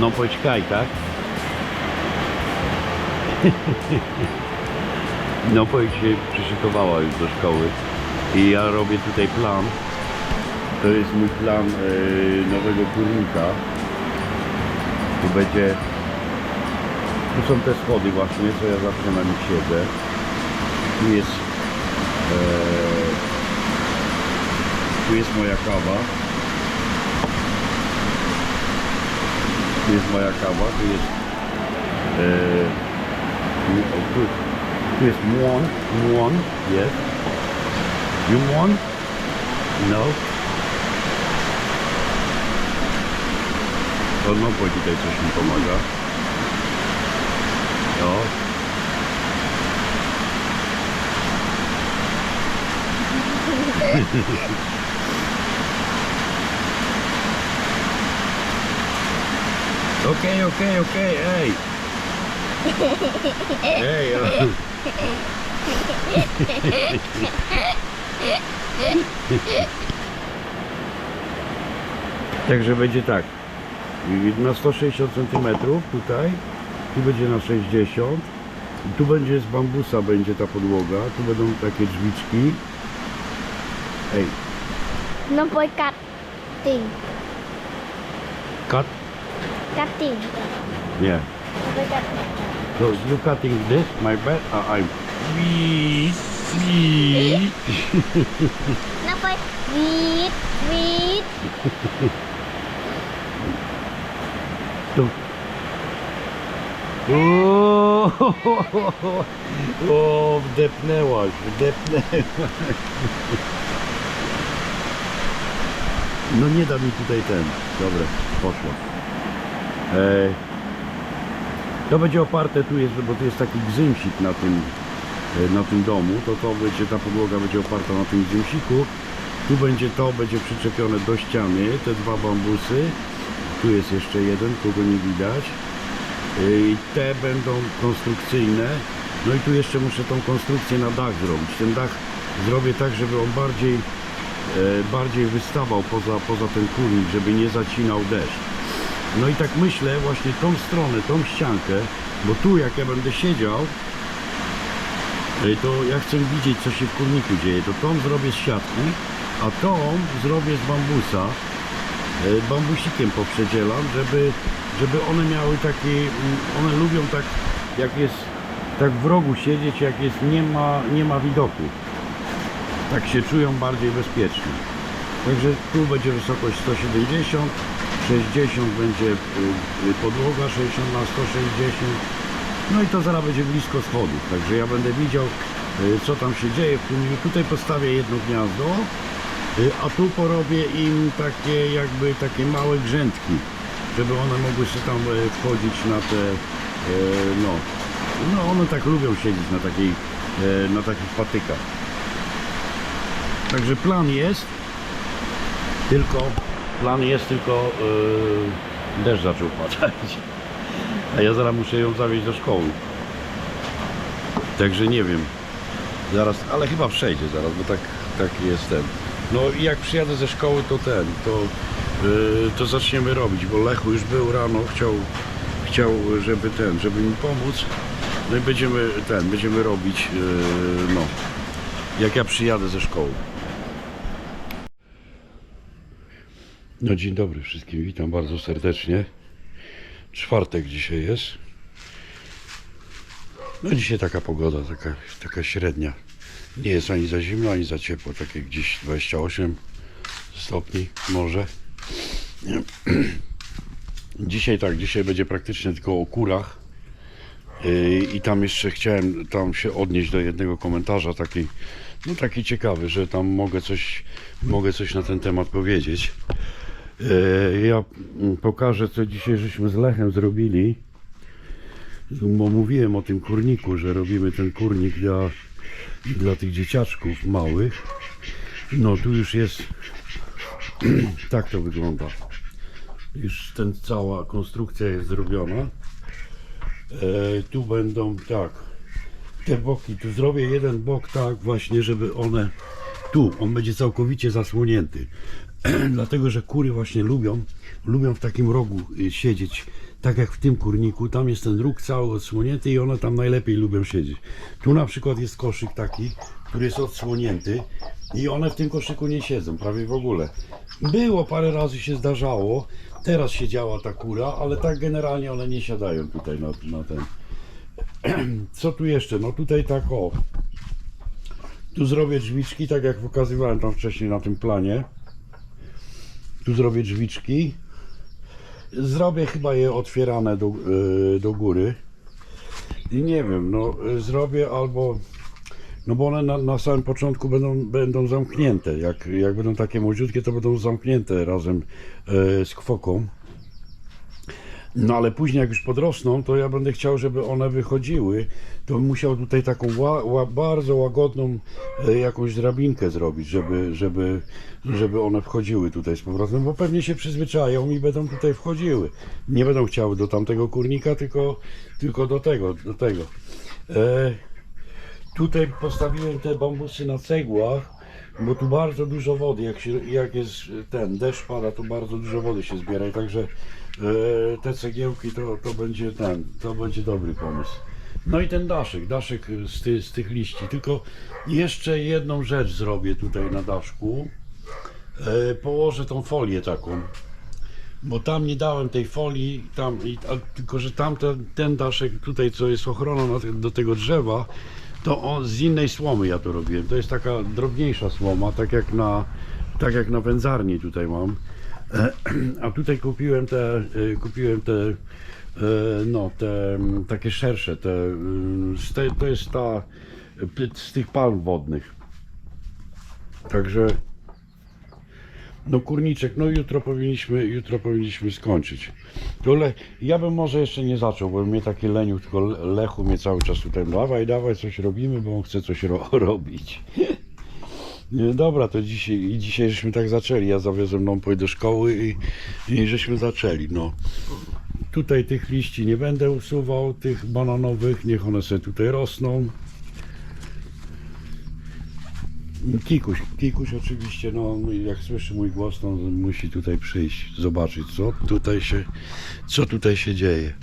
No poczekaj, tak? No powiedz się przyszykowała już do szkoły i ja robię tutaj plan. To jest mój plan e, nowego kurnika. Tu będzie... Tu są te schody właśnie, co ja zawsze na nich siedzę. Tu jest... E, tu jest moja kawa. Tu jest moja kawa, tu jest... E, tu, tu, jest muon, muon, jest. You muon? No. To no, bo tutaj coś mi pomaga. No. Okej, okej, okej, ej. Ej, o. Także będzie tak. Na 160 cm tutaj, tu będzie na 60 i tu będzie z bambusa będzie ta podłoga, tu będą takie drzwiczki. Ej, No cut ting. cut? Cutting. No cut. So you cutting this, my bed? Uh, I'm Wee, wee. No boy read read. Tu. O, o, wdepnęłaś, wdepnęłaś. No nie da mi tutaj ten. Dobra, poszło. E, to będzie oparte, tu jest, bo tu jest taki gzymsik na tym, e, na tym domu, to to będzie, ta podłoga będzie oparta na tym gzymsiku. Tu będzie to, będzie przyczepione do ściany, te dwa bambusy. Tu jest jeszcze jeden, kogo nie widać. I te będą konstrukcyjne. No i tu jeszcze muszę tą konstrukcję na dach zrobić. Ten dach zrobię tak, żeby on bardziej, e, bardziej wystawał poza, poza ten kurnik, żeby nie zacinał deszcz. No i tak myślę właśnie tą stronę, tą ściankę, bo tu jak ja będę siedział, to ja chcę widzieć co się w kurniku dzieje. To tą zrobię z siatki, a tą zrobię z bambusa e, bambusikiem poprzedzielam, żeby, żeby one miały takie, mm, one lubią tak jak jest tak w rogu siedzieć, jak jest nie ma, nie ma widoku. Tak się czują bardziej bezpiecznie. Także tu będzie wysokość 170, 60 będzie y, y, podłoga, 60 na 160. No i to zaraz będzie blisko schodów, także ja będę widział y, co tam się dzieje w. Tutaj postawię jedno gniazdo, A tu porobię im takie jakby takie małe grzędki, żeby one mogły się tam wchodzić na te, no, no one tak lubią siedzieć na takiej, na takich patykach. Także plan jest, tylko, plan jest tylko, e, deszcz zaczął padać, a ja zaraz muszę ją zawieźć do szkoły. Także nie wiem, zaraz, ale chyba przejdzie zaraz, bo tak, tak jest ten. No i jak przyjadę ze szkoły, to ten, to, yy, to zaczniemy robić, bo Lechu już był rano, chciał, chciał, żeby ten, żeby mi pomóc. No i będziemy ten, będziemy robić, yy, no, jak ja przyjadę ze szkoły. No dzień dobry wszystkim, witam bardzo serdecznie. Czwartek dzisiaj jest. No dzisiaj taka pogoda, taka, taka średnia. Nie jest ani za zimno, ani za ciepło, takie gdzieś 28 stopni może. Dzisiaj tak, dzisiaj będzie praktycznie tylko o kurach. Yy, I tam jeszcze chciałem tam się odnieść do jednego komentarza taki, no taki ciekawy, że tam mogę coś, mogę coś na ten temat powiedzieć. Yy, Ja pokażę co dzisiaj żeśmy z Lechem zrobili. Bo mówiłem o tym kurniku, że robimy ten kurnik dla, dla tych dzieciaczków małych. No tu już jest, tak to wygląda. Już ten cała konstrukcja jest zrobiona. E, tu będą tak, te boki, tu zrobię jeden bok tak właśnie, żeby one Tu, on będzie całkowicie zasłonięty. Dlatego, że kury właśnie lubią, lubią w takim rogu y, siedzieć, tak jak w tym kurniku. Tam jest ten róg cały odsłonięty i one tam najlepiej lubią siedzieć. Tu na przykład jest koszyk taki, który jest odsłonięty i one w tym koszyku nie siedzą prawie w ogóle. Było parę razy się zdarzało, teraz siedziała ta kura, ale tak generalnie one nie siadają tutaj na, na ten. Co tu jeszcze? No tutaj tak o. Tu zrobię drzwiczki, tak jak pokazywałem tam wcześniej na tym planie. Tu zrobię drzwiczki. Zrobię chyba je otwierane do, yy, do góry. I nie wiem, no y, zrobię albo. No bo one na, na samym początku będą, będą zamknięte. Jak, jak będą takie młodziutkie, to będą zamknięte razem e, z kwoką. No ale później jak już podrosną, to ja będę chciał, żeby one wychodziły, to bym musiał tutaj taką ła, ła, bardzo łagodną e, jakąś drabinkę zrobić, żeby, żeby, żeby one wchodziły tutaj z powrotem, bo pewnie się przyzwyczają i będą tutaj wchodziły. Nie będą chciały do tamtego kurnika, tylko, tylko do tego, do tego. E, tutaj postawiłem te bambusy na cegłach, bo tu bardzo dużo wody, jak, się, jak jest ten deszcz pada, to bardzo dużo wody się zbiera także te cegiełki to, to będzie ten, to będzie dobry pomysł. No i ten daszek, daszek z, ty, z tych liści, tylko jeszcze jedną rzecz zrobię tutaj na daszku. E, położę tą folię taką, bo tam nie dałem tej folii, tam, i, a, tylko że tamten ten daszek tutaj, co jest ochroną do tego drzewa, to on, z innej słomy ja to robiłem. To jest taka drobniejsza słoma, tak jak na, tak jak na wędzarni tutaj mam. E, A tutaj kupiłem te, e, kupiłem te, e, no, te mm, takie szersze, mm, te, to jest ta, z tych palm wodnych. Także no kurniczek, no jutro powinniśmy, jutro powinniśmy skończyć. To ja bym może jeszcze nie zaczął, bo mnie taki leniuch, tylko Le- Lechu mnie cały czas tutaj, dawaj, dawaj, coś robimy, bo on chce coś ro, robić. Nie, dobra, to dzisiaj, i dzisiaj żeśmy tak zaczęli, ja zawiozłem Nąpoj do szkoły i, i żeśmy zaczęli, no. Tutaj tych liści nie będę usuwał, tych bananowych, niech one sobie tutaj rosną. Kikuś, Kikuś oczywiście, no jak słyszy mój głos, on musi tutaj przyjść, zobaczyć co tutaj się, co tutaj się dzieje.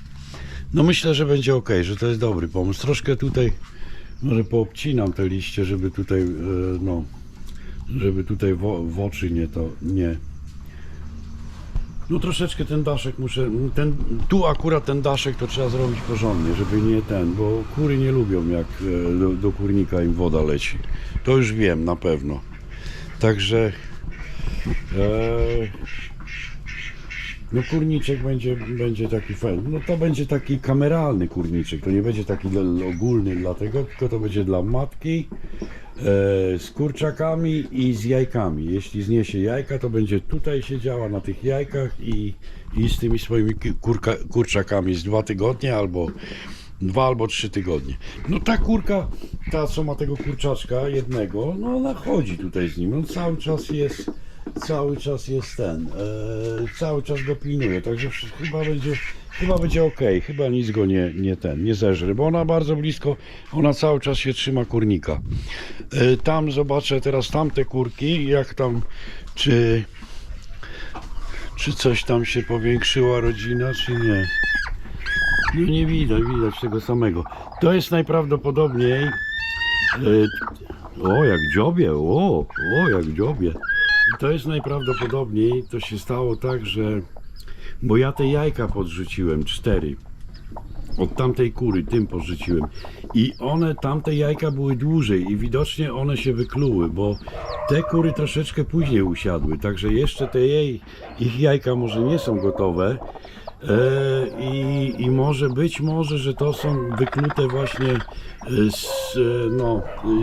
No myślę, że będzie ok, że to jest dobry pomysł. Troszkę tutaj może poobcinam te liście, żeby tutaj, e, no, żeby tutaj w, w oczy nie to, nie. No troszeczkę ten daszek muszę, ten, tu akurat ten daszek to trzeba zrobić porządnie, żeby nie ten, bo kury nie lubią jak e, do, do kurnika im woda leci. To już wiem na pewno. Także e, no kurniczek będzie, będzie taki fajny. No to będzie taki kameralny kurniczek. To nie będzie taki ogólny dla tego, tylko to będzie dla matki z kurczakami i z jajkami. Jeśli zniesie jajka, to będzie tutaj siedziała na tych jajkach i, i z tymi swoimi kurka, kurczakami z dwa tygodnie albo dwa albo trzy tygodnie. No ta kurka, ta co ma tego kurczaczka jednego, no ona chodzi tutaj z nim. On cały czas jest cały czas jest ten, e, cały czas go pilnuje, także chyba będzie, chyba będzie ok, chyba nic go nie, nie ten, nie zeżre, bo ona bardzo blisko, ona cały czas się trzyma kurnika. E, tam zobaczę teraz tamte kurki, jak tam, czy, czy coś tam się powiększyła rodzina, czy nie. No nie widać, widać tego samego. To jest najprawdopodobniej e, o, jak dziobie, o, o, jak dziobie. To jest najprawdopodobniej, to się stało tak, że, bo ja te jajka podrzuciłem, cztery, od tamtej kury, tym podrzuciłem. I one, tamte jajka były dłużej i widocznie one się wykluły, bo te kury troszeczkę później usiadły, także jeszcze te jej, ich jajka może nie są gotowe, I, I może być może, że to są wyklute właśnie e, z, e, no,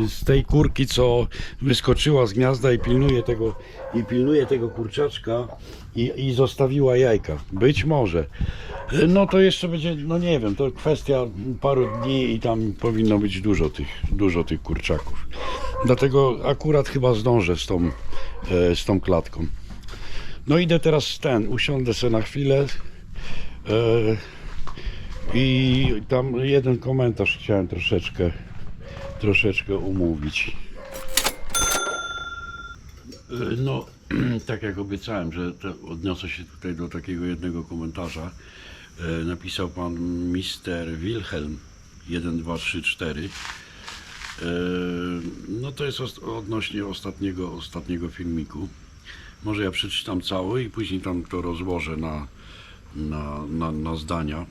z tej kurki, co wyskoczyła z gniazda i pilnuje tego, i pilnuje tego kurczaczka i, i zostawiła jajka. Być może. E, No to jeszcze będzie, no nie wiem, to kwestia paru dni i tam powinno być dużo tych, dużo tych kurczaków. Dlatego akurat chyba zdążę z tą, e, z tą klatką. No idę teraz ten, usiądę sobie na chwilę. E, I tam jeden komentarz chciałem troszeczkę, troszeczkę umówić. Y, No, tak jak obiecałem, że odniosę się tutaj do takiego jednego komentarza. E, Napisał pan Mister Wilhelm 1234. E, No to jest odnośnie ostatniego, ostatniego filmiku. Może ja przeczytam cały i później tam to rozłożę na, na, na, na zdania.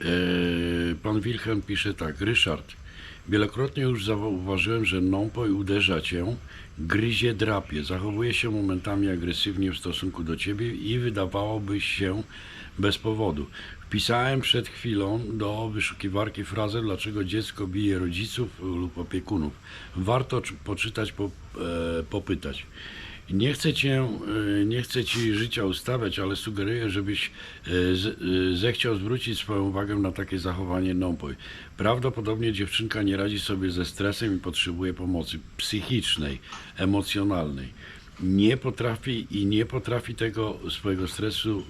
E, Pan Wilhelm pisze tak, Ryszard, wielokrotnie już zauważyłem, że nąpoj uderza cię, gryzie, drapie, zachowuje się momentami agresywnie w stosunku do ciebie i wydawałoby się bez powodu. Wpisałem przed chwilą do wyszukiwarki frazę, dlaczego dziecko bije rodziców lub opiekunów. Warto czy- poczytać, po, e, popytać. Nie chcę cię, e, nie chcę ci życia ustawiać, ale sugeruję, żebyś e, e, zechciał zwrócić swoją uwagę na takie zachowanie nąpoj. Prawdopodobnie dziewczynka nie radzi sobie ze stresem i potrzebuje pomocy psychicznej, emocjonalnej. Nie potrafi i nie potrafi tego swojego stresu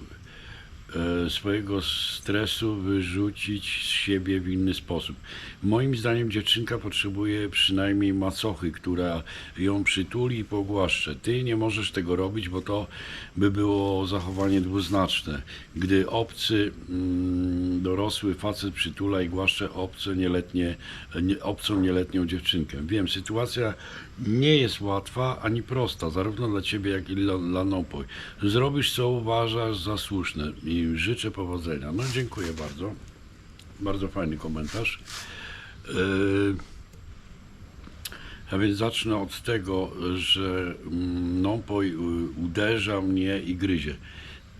swojego stresu wyrzucić z siebie w inny sposób. Moim zdaniem dziewczynka potrzebuje przynajmniej macochy, która ją przytuli i pogłaszcze. Ty nie możesz tego robić, bo to by było zachowanie dwuznaczne. Gdy obcy, mm, dorosły facet przytula i głaszcze obce nieletnie, nie, obcą nieletnią dziewczynkę. Wiem, sytuacja nie jest łatwa ani prosta, zarówno dla ciebie, jak i dla, dla Nopoj. Zrobisz, co uważasz za słuszne i życzę powodzenia. No, dziękuję bardzo. Bardzo fajny komentarz. Yy, a więc zacznę od tego, że mm, Nopoj y, uderza mnie i gryzie.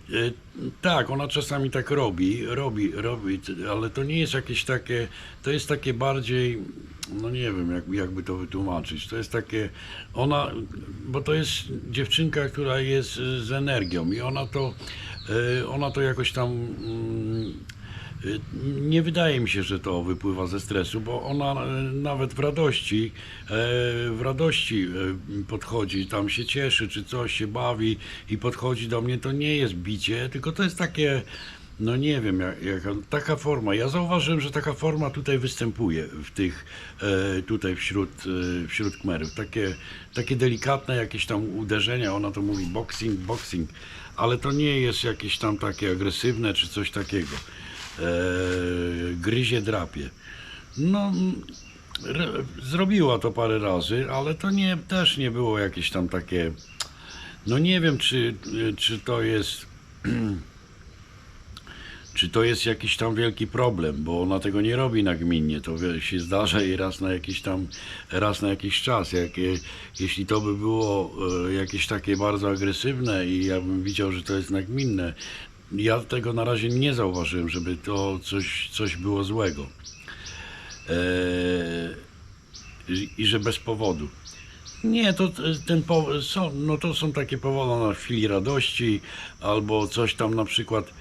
E, Tak, ona czasami tak robi, robi, robi, ale to nie jest jakieś takie, to jest takie bardziej, no nie wiem, jak, jakby to wytłumaczyć. To jest takie, ona, bo to jest dziewczynka, która jest e, z energią i ona to, e, ona to jakoś tam, mm, y, nie wydaje mi się, że to wypływa ze stresu, bo ona e, nawet w radości, e, w radości e, podchodzi, tam się cieszy, czy coś się bawi i podchodzi do mnie, to nie jest bicie, tylko to jest takie, no nie wiem, jak, jaka, taka forma. Ja zauważyłem, że taka forma tutaj występuje w tych, e, tutaj wśród, e, wśród kmerów. Takie, takie delikatne jakieś tam uderzenia, ona to mówi boxing, boxing, ale to nie jest jakieś tam takie agresywne czy coś takiego. E, gryzie, drapie. No, mm, r- zrobiła to parę razy, ale to nie, też nie było jakieś tam takie, no nie wiem, czy, czy to jest czy to jest jakiś tam wielki problem, bo ona tego nie robi nagminnie, to się zdarza i raz na jakiś tam, raz na jakiś czas. Jak, je- jeśli to by było e, jakieś takie bardzo agresywne i ja bym widział, że to jest nagminne, ja tego na razie nie zauważyłem, żeby to coś, coś było złego. E, i- że bez powodu. Nie, to t- ten są, no to są takie powody na chwili radości, albo coś tam na przykład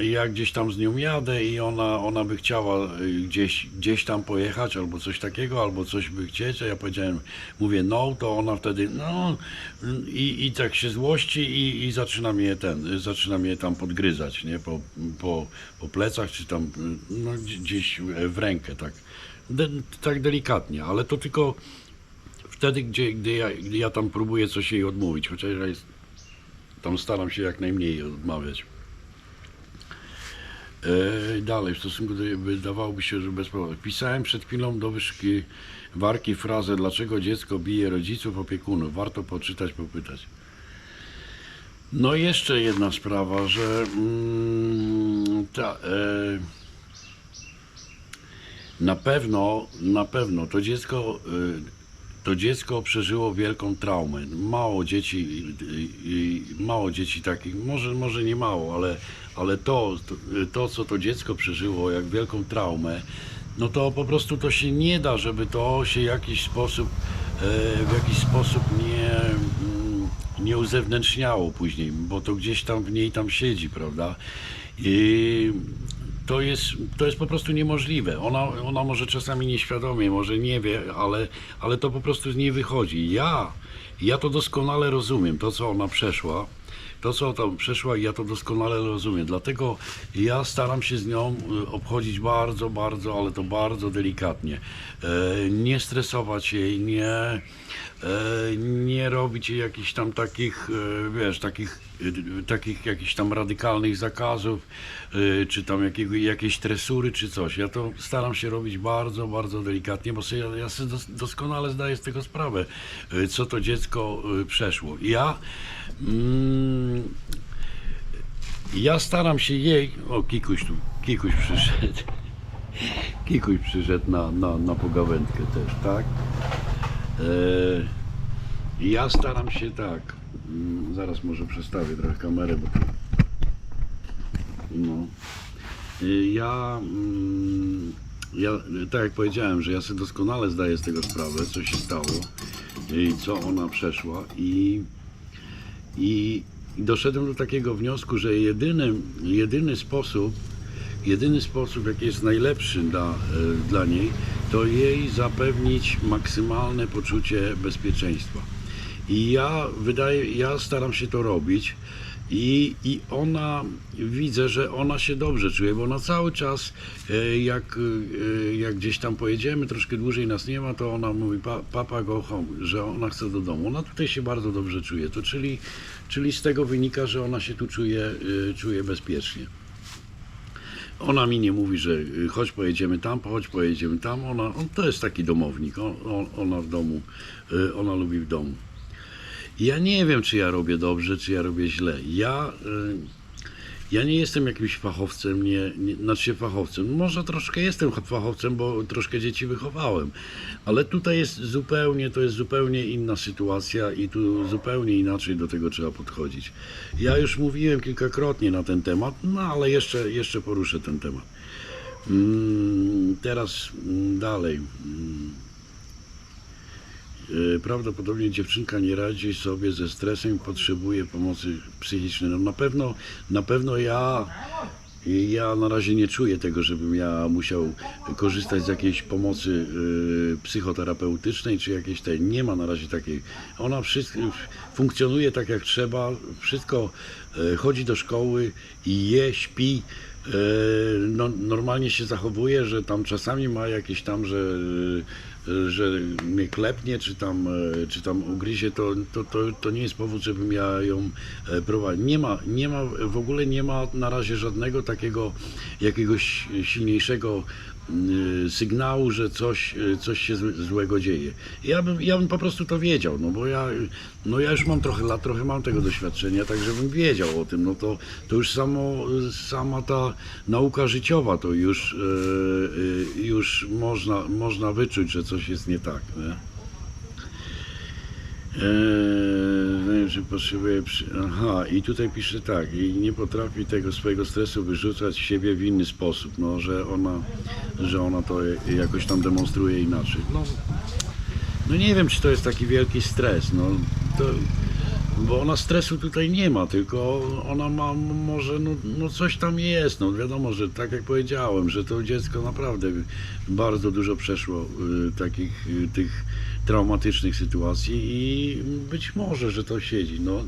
ja gdzieś tam z nią jadę i ona, ona by chciała y, gdzieś, gdzieś tam pojechać, albo coś takiego, albo coś by chcieć, a ja powiedziałem, mówię no, to ona wtedy no i, i tak się złości i, i zaczyna mnie ten, zaczyna mnie tam podgryzać, nie, po, po, po plecach, czy tam no, gdzieś w rękę, tak, De, tak delikatnie, ale to tylko wtedy, gdzie, gdy, ja, gdy ja tam próbuję coś jej odmówić, chociaż ja jest, tam staram się jak najmniej odmawiać. E, dalej, w stosunku do wydawałoby się, że bez powodu. Pisałem przed chwilą do wyszukiwarki frazę, dlaczego dziecko bije rodziców, opiekunów. Warto poczytać, popytać. No i jeszcze jedna sprawa, że mm, ta, e, na pewno, na pewno to dziecko, y, to dziecko przeżyło wielką traumę. Mało dzieci, mało dzieci takich, może, może nie mało, ale, ale to, to, co to dziecko przeżyło, jak wielką traumę, no to po prostu to się nie da, żeby to się jakiś sposób, e, w jakiś sposób nie, mm, nie uzewnętrzniało później, bo to gdzieś tam w niej tam siedzi, prawda? I to jest, to jest po prostu niemożliwe. Ona, ona może czasami nieświadomie, może nie wie, ale, ale to po prostu z niej wychodzi. Ja, ja to doskonale rozumiem, to co ona przeszła. to co tam przeszła ja to doskonale rozumiem, dlatego ja staram się z nią y, obchodzić bardzo, bardzo, ale to bardzo delikatnie. E, nie stresować jej, nie, e, nie robić jej jakichś tam takich, e, wiesz, takich, takich jakichś tam radykalnych zakazów, y, czy tam jakiego, jakiejś tresury, czy coś. Ja to staram się robić bardzo, bardzo delikatnie, bo sobie, ja, sobie dos, doskonale zdaję z tego sprawę, y, co to dziecko y, przeszło. Ja mm, ja staram się jej. O, Kikuś tu, Kikuś przyszedł. Kikuś przyszedł na, na, na pogawędkę też, tak? E, ja staram się tak. Mm, Zaraz może przestawię trochę kamerę, bo. No. E, Ja, mm, ja, tak jak powiedziałem, że ja sobie doskonale zdaję z tego sprawę, co się stało i co ona przeszła i i i doszedłem do takiego wniosku, że jedyny, jedyny sposób, jedyny sposób, jaki jest najlepszy dla, e, dla niej, to jej zapewnić maksymalne poczucie bezpieczeństwa. I ja wydaje, ja staram się to robić i, i ona, widzę, że ona się dobrze czuje, bo ona cały czas, e, jak, e, jak gdzieś tam pojedziemy, troszkę dłużej nas nie ma, to ona mówi, pa, papa go home, że ona chce do domu. Ona tutaj się bardzo dobrze czuje, to czyli, czyli z tego wynika, że ona się tu czuje, e, czuje bezpiecznie. Ona mi nie mówi, że chodź pojedziemy tam, chodź pojedziemy tam. Ona, on, to jest taki domownik. On, on, ona w domu, ona lubi w domu. Ja nie wiem, czy ja robię dobrze, czy ja robię źle. Ja, y, ja nie jestem jakimś fachowcem, nie, nie, znaczy fachowcem. Może troszkę jestem fachowcem, bo troszkę dzieci wychowałem, ale tutaj jest zupełnie, to jest zupełnie inna sytuacja i tu zupełnie inaczej do tego trzeba podchodzić. Ja już mówiłem kilkakrotnie na ten temat, no ale jeszcze, jeszcze poruszę ten temat. Mm, teraz mm, dalej. E, Prawdopodobnie dziewczynka nie radzi sobie ze stresem potrzebuje pomocy psychicznej. No na pewno, na pewno ja, ja na razie nie czuję tego, żebym ja musiał korzystać z jakiejś pomocy y, psychoterapeutycznej czy jakiejś tej. Nie ma na razie takiej. Ona wszystko, funkcjonuje tak jak trzeba, wszystko e, chodzi do szkoły je, śpi. E, No, normalnie się zachowuje, że tam czasami ma jakieś tam, że, że mnie klepnie, czy tam, e, czy tam ugryzie, to, to, to, to nie jest powód, żebym ja ją e, prowadził. Nie ma, nie ma, w ogóle nie ma na razie żadnego takiego jakiegoś silniejszego sygnału, że coś, y, coś się złe- złego dzieje. Ja bym, ja bym po prostu to wiedział, no bo ja, no ja już mam trochę lat, trochę mam tego doświadczenia, tak żebym wiedział o tym, no to, to już samo, sama ta nauka życiowa to już, y, y, już można, można wyczuć, że coś jest nie tak. Nie? Eee, że potrzebuje. Przy... Aha, i tutaj pisze tak, i nie potrafi tego swojego stresu wyrzucać z siebie w inny sposób, no, że ona, że ona to jakoś tam demonstruje inaczej. No, no nie wiem, czy to jest taki wielki stres, no, to, bo ona stresu tutaj nie ma, tylko ona ma może, no, no coś tam jest, no wiadomo, że tak jak powiedziałem, że to dziecko naprawdę bardzo dużo przeszło y, takich y, tych traumatycznych sytuacji i być może, że to siedzi, no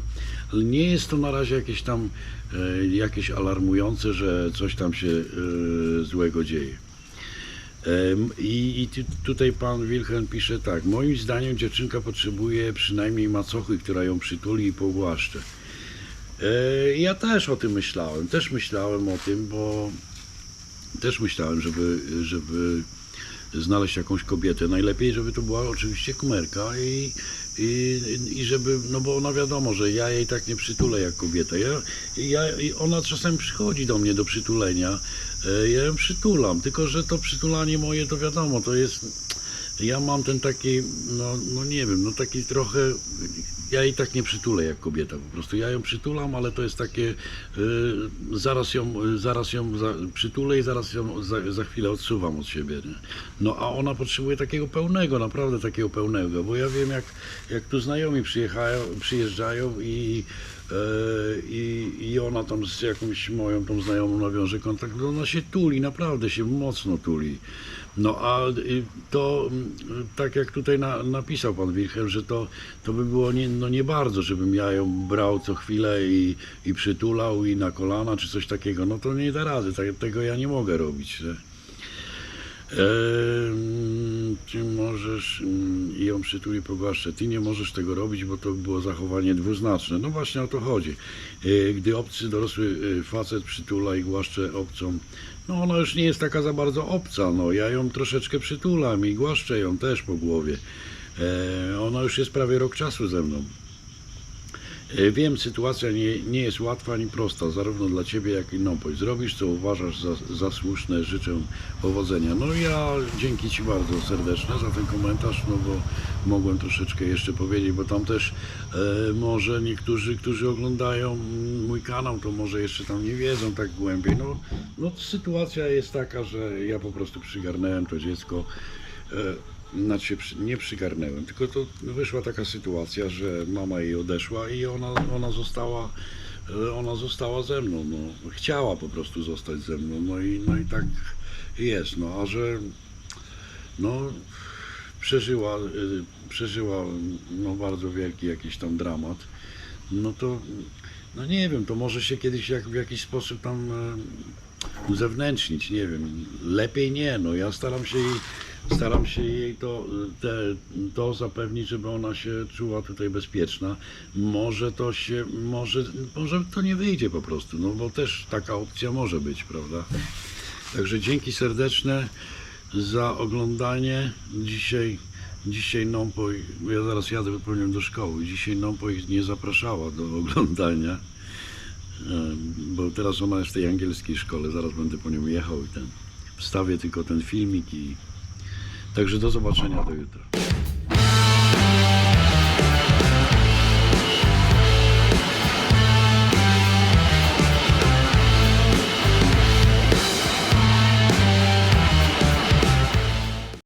ale nie jest to na razie jakieś tam e, jakieś alarmujące, że coś tam się e, złego dzieje. I, i tu- tutaj pan Wilhelm pisze tak. Moim zdaniem dziewczynka potrzebuje przynajmniej macochy, która ją przytuli i pogłaszcze. E, Ja też o tym myślałem. Też myślałem o tym, bo też myślałem, żeby, żeby znaleźć jakąś kobietę. Najlepiej, żeby to była oczywiście kumerka i, i, i żeby, no bo ona wiadomo, że ja jej tak nie przytulę jak kobieta. Ja, ja, ona czasem przychodzi do mnie do przytulenia, e, ja ją przytulam, tylko że to przytulanie moje to wiadomo, to jest, ja mam ten taki, no, no nie wiem, no taki trochę, ja jej tak nie przytulę jak kobieta po prostu. Ja ją przytulam, ale to jest takie, y, zaraz ją, zaraz ją za, przytulę i zaraz ją za, za chwilę odsuwam od siebie. Nie? No a ona potrzebuje takiego pełnego, naprawdę takiego pełnego, bo ja wiem jak, jak tu znajomi przyjeżdżają i i, i ona tam z jakąś moją tą znajomą nawiąże kontakt, ona się tuli, naprawdę się mocno tuli. No a to mm, tak jak tutaj na, napisał pan Wilhelm, że to, to by było nie, no nie bardzo, żebym ja ją brał co chwilę i, i przytulał i na kolana czy coś takiego. No to nie da rady, tak, tego ja nie mogę robić. Nie? Czy możesz mm, i ją przytuli pogłaszczę? Ty nie możesz tego robić, bo to było zachowanie dwuznaczne. No właśnie o to chodzi. E, Gdy obcy dorosły e, facet przytula i głaszcze obcą, no ona już nie jest taka za bardzo obca. No ja ją troszeczkę przytulam i głaszczę ją też po głowie. E, Ona już jest prawie rok czasu ze mną. E, Wiem, sytuacja nie, nie jest łatwa ani prosta, zarówno dla Ciebie, jak i Nopoj. Zrobisz, co uważasz za, za słuszne, życzę powodzenia. No ja dzięki Ci bardzo serdeczne za ten komentarz, no bo mogłem troszeczkę jeszcze powiedzieć, bo tam też e, może niektórzy, którzy oglądają mój kanał, to może jeszcze tam nie wiedzą tak głębiej. No, no sytuacja jest taka, że ja po prostu przygarnąłem to dziecko. E, znaczy nie przygarnęłem, tylko to wyszła taka sytuacja, że mama jej odeszła i ona, ona została e, ona została ze mną, no, chciała po prostu zostać ze mną, no i, no i tak jest, no, a że no, przeżyła, y, przeżyła no, bardzo wielki jakiś tam dramat, no to no nie wiem, to może się kiedyś jak, w jakiś sposób tam e, uzewnętrznić, nie wiem, lepiej nie, no. Ja staram się jej staram się jej to, te, to zapewnić, żeby ona się czuła tutaj bezpieczna. Może to się, może, może to nie wyjdzie po prostu, no bo też taka opcja może być, prawda? Także dzięki serdeczne za oglądanie. Dzisiaj, dzisiaj Nompoj, ja zaraz jadę powiem do szkoły, dzisiaj Nompoj nie zapraszała do oglądania, bo teraz ona jest w tej angielskiej szkole, zaraz będę po nią jechał i ten, wstawię tylko ten filmik i Także do zobaczenia do jutra.